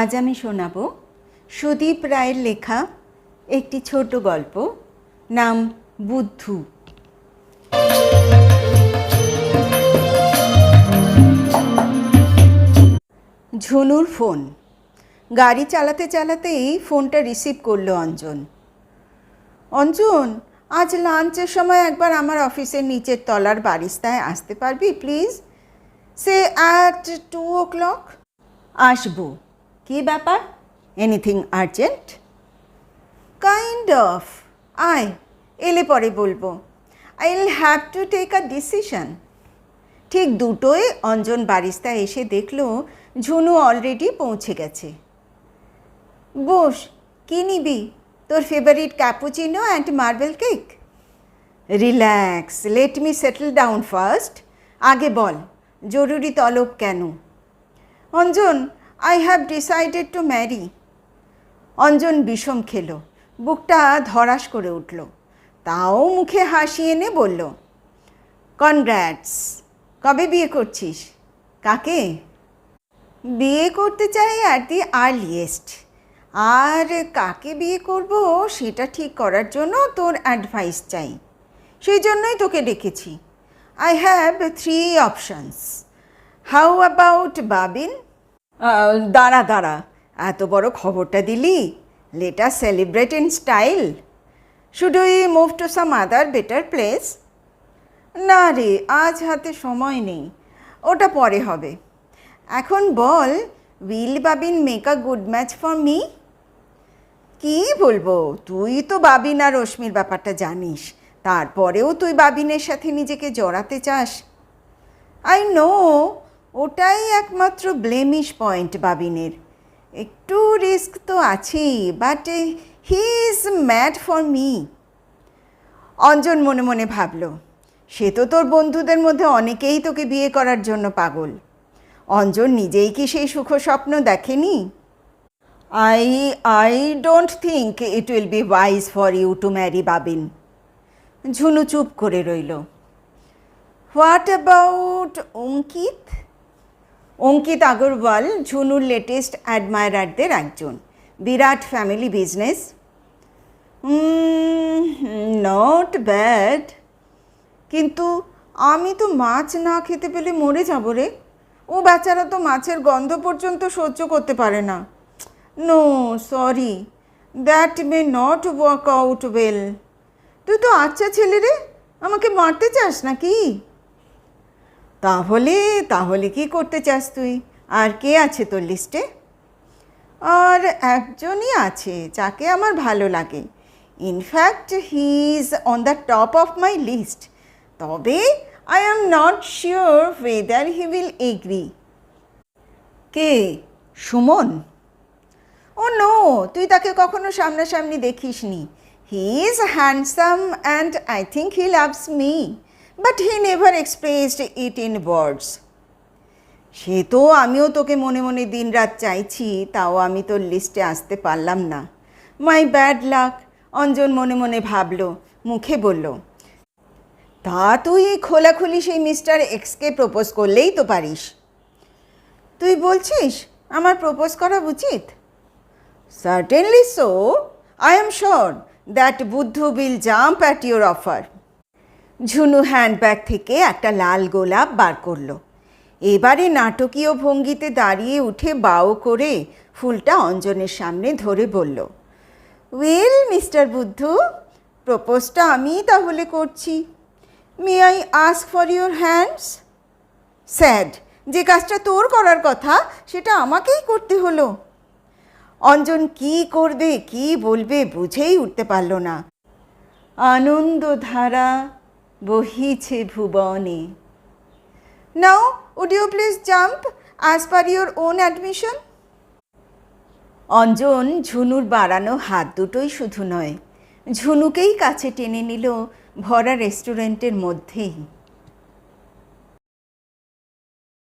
আজ আমি শোনাব সুদীপ রায়ের লেখা একটি ছোট গল্প, নাম বুদ্ধু। ঝুনুর ফোন। গাড়ি চালাতে চালাতেই ফোনটা রিসিভ করল অঞ্জন। অঞ্জন, আজ লাঞ্চের সময় একবার আমার অফিসের নিচের তলার বারিস্তায় আসতে পারবি, please? Say at two o'clock আসব। কী ব্যাপার? এনিথিং আর্জেন্ট কাইন্ড অফ আয়, এলে পরে বলব। I will have to take a decision ঠিক দুটোয় অঞ্জন বারিস্তা এসে দেখল ঝুনু অলরেডি পৌঁছে গেছে। বস, কী নিবি? তোর favourite cappuccino and marble cake relax let me settle down first আগে বল, জরুরি তলব কেন? Anjan I have decided to marry Anjan বিষম খেলো। বুকটা ধরাস করে উঠল। তাও মুখে হাসি এনে বলল কনগ্র্যাটস কবে বিয়ে করছিস? কাকে? বিয়ে করতে চাই আর দি আর্লিয়েস্ট আর কাকে বিয়ে করব সেটা ঠিক করার জন্য তোর অ্যাডভাইস চাই। সেই জন্যই তোকে ডেকেছি। I have three options how about Babin দাঁড়া দাঁড়া। এত বড় খবরটা দিলি? Later celebrate in style should we move to some other better place না রে, আজ হাতে সময় নেই। ওটা পরে হবে। এখন বল will Babin make a good match for me কি বলব, তুই তো বাবিন আর রশ্মির ব্যাপারটা জানিস। তারপরেও তুই বাবিনের সাথে নিজেকে জড়াতে চাস। আই নো ওটাই একমাত্র ব্লেমিশ পয়েন্ট বাবিনের। একটু রিস্ক তো আছেই but he is mad for me Anjan মনে মনে ভাবল, সে তো তোর বন্ধুদের মধ্যে অনেকেই তোকে বিয়ে করার জন্য পাগল। অঞ্জন নিজেই কি সেই সুখ স্বপ্ন দেখেনি? I I don't think it will be wise for you to marry Babin. Jhunu চুপ করে রইল। হোয়াট অ্যাবাউট অঙ্কিত অঙ্কিত আগরওয়াল, ঝুনুর লেটেস্ট অ্যাডমায়ারারদের একজন। বিরাট ফ্যামিলি বিজনেস নট ব্যাড কিন্তু আমি তো মাছ না খেতে পেলে মরে যাব রে। ও বেচারা তো মাছের গন্ধ পর্যন্ত সহ্য করতে পারে না। No sorry that may not work out well তুই তো আচ্ছা ছেলে রে। আমাকে মারতে চাস নাকি? তাহলে তাহলে কি করতে চাস তুই? আর কে আছে তোর লিস্টে আর একজনই আছে যাকে আমার ভালো লাগে। In fact he is on the top of my list তবে I am not sure whether he will agree K? Suman? Oh no তুই তাকে কখনো সামনাসামনি দেখিসনি। He is handsome and I think he loves me but he never expressed it in words সে তো আমিও তোকে মনে মনে দিন রাত চাইছি, তাও আমি তোর লিস্টে আসতে পারলাম না। মাই ব্যাড লাক অঞ্জন মনে মনে ভাবল, মুখে বলল, তা তুই খোলাখুলি সেই মিস্টার এক্সকে প্রপোজ করলেই তো পারিস। তুই বলছিস আমার প্রপোজ করা উচিত? Certainly so I am sure that Buddha will jump at your offer Jhunu handbag থেকে একটা লাল গোলাপ বার করল। এবারে নাটকীয় ভঙ্গিতে দাঁড়িয়ে উঠে বাও করে ফুলটা অঞ্জনের সামনে ধরে বলল ওয়েল মিস্টার বুদ্ধু, প্রপোজটা আমিই তাহলে করছি। May I ask for your hands sad, যে কাজটা তোর করার কথা, সেটা আমাকেই করতে হলো। অঞ্জন কি করবে, কি বলবে বুঝেই উঠতে পারল না। আনন্দধারা বহিছে ভুবনে। Now would you please jump as per your own admission Anjan ঝুনুর বাড়ানো হাত দুটোই শুধু নয়, ঝুনুকেই কাছে টেনে নিল ভরা রেস্টুরেন্টের মধ্যেই।